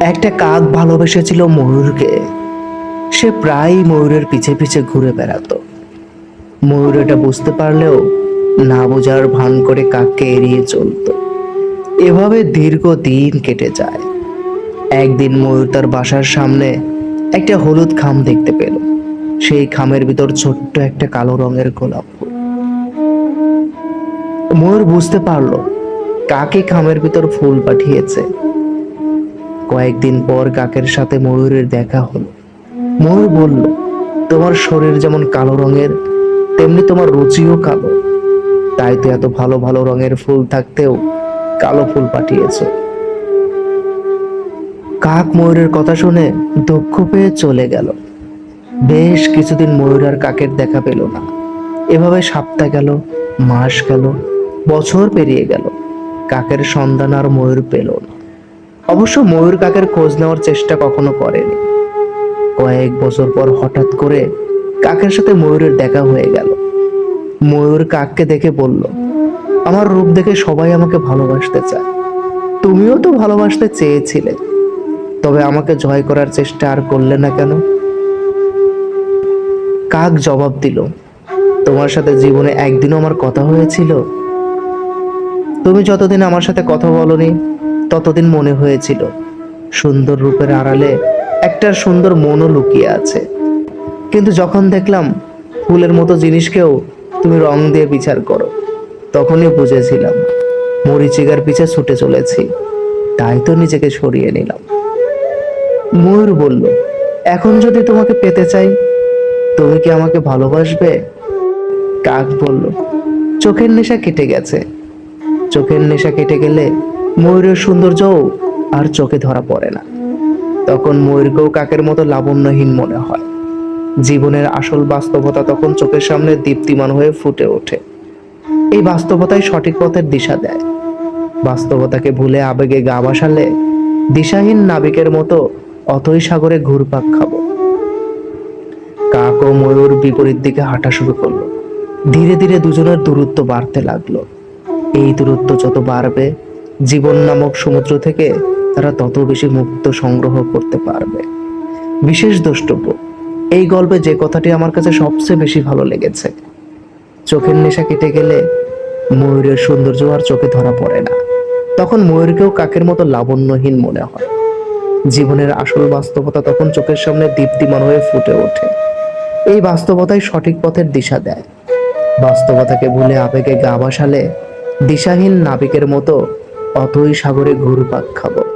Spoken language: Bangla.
একটা কাক ভালোবেসেছিল ময়ূরকে। সে প্রায়ই ময়ূরের পিছে পিছে ঘুরে বেড়াতো। ময়ূর এটা বুঝতে পারলেও না বোঝার ভান করে কাককে এড়িয়ে চলতো। এভাবে দীর্ঘ দিন কেটে যায়। একদিন ময়ূর তার বাসার সামনে একটা হলুদ খাম দেখতে পেল। সেই খামের ভিতর ছোট্ট একটা কালো রঙের গোলাপ ফুল। ময়ূর বুঝতে পারল, কাকে খামের ভিতর ফুল পাঠিয়েছে। কয়েকদিন পর কাকের সাথে ময়ূরের দেখা হলো। ময়ূর বলল, তোমার শরীর যেমন কালো রঙের, তেমনি তোমার রুচিও কালো। তাই তো এত ভালো ভালো রঙের ফুল থাকতেও কালো ফুল পাঠিয়েছো। কাক ময়ূরের কথা শুনে দুঃখ পেয়ে চলে গেল। বেশ কিছুদিন ময়ূর আর কাকের দেখা পেল না। এভাবে সপ্তাহ গেল, মাস গেল, বছর পেরিয়ে গেল। কাকের সন্ধান আর ময়ূর পেল না। অবশ্য ময়ূর কাকের খোঁজ নেওয়ার চেষ্টা কখনো করেনি। কয়েক বছর পর হঠাৎ করে কাকের সাথে ময়ূরের দেখা হয়ে গেল। ময়ূর কাককে দেখে বলল, আমার রূপ দেখে সবাই আমাকে ভালোবাসতে চায়। তুমিও তো ভালোবাসতে চেয়েছিলে। তবে আমাকে জয় করার চেষ্টা আর করলে না কেন? কাক জবাব দিল, তোমার সাথে জীবনে একদিনও আমার কথা হয়েছিল। তুমি যতদিন আমার সাথে কথা বলনি ততদিন মনে হয়েছিল, সুন্দর রূপের আড়ালে একটা সুন্দর মনও লুকিয়ে আছে। কিন্তু যখন দেখলাম ফুলের মতো জিনিসকেও তুমি রং দিয়ে বিচার করো, তখনই বুঝেছিলাম, মরিচিকার পিছে ছুটে চলেছি, তাই তো নিজেকে সরিয়ে নিলাম। ময়ূর বলল, এখন যদি তোমাকে পেতে চাই, তুমি কি আমাকে ভালোবাসবে? কাক বলল, চোখের নেশা কেটে গেছে। চোখের নেশা কেটে গেলে ময়ূরের সৌন্দর্যও আর চোখে ধরা পড়ে না। তখন ময়ূরকেও কাকের মতো লাবণ্যহীন মনে হয়। জীবনের আসল বাস্তবতা তখন চোখের সামনে দীপ্তিমান হয়ে ফুটে ওঠে। এই বাস্তবতাই সঠিক পথের দিশা দেয়। বাস্তবতাকে ভুলে আবেগে গা ভাসালে দিশাহীন নাবিকের মতো অতই সাগরে ঘুরপাক খাব। কাক ও ময়ূর বিপরীত দিকে হাঁটা শুরু করল। ধীরে ধীরে দুজনের দূরত্ব বাড়তে লাগল। এই দূরত্ব যত বাড়বে জীবন নামক সমুদ্র থেকে তারা তত বেশি মুক্ত সংগ্রহ করতে পারবে। বিশেষ দ্রষ্টব্য, এই গল্পে যে কথাটি আমার কাছে সবচেয়ে বেশি ভালো লেগেছে। চোখের নেশা কেটে গেলে ময়ূরের সৌন্দর্য আর চোখে ধরা পড়ে না। তখন ময়ূরকেও কাকের মতো লাবণ্যহীন মনে হয়। জীবনের আসল বাস্তবতা তখন চোখের সামনে দীপ্তিমান হয়ে ফুটে ওঠে। এই বাস্তবতাই সঠিক পথের দিশা দেয়। বাস্তবতাকে ভুলে আবেগে গা ভাসালে দিশাহীন নাবিকের মতো অতই সাগরে ঘুরপাক খাব।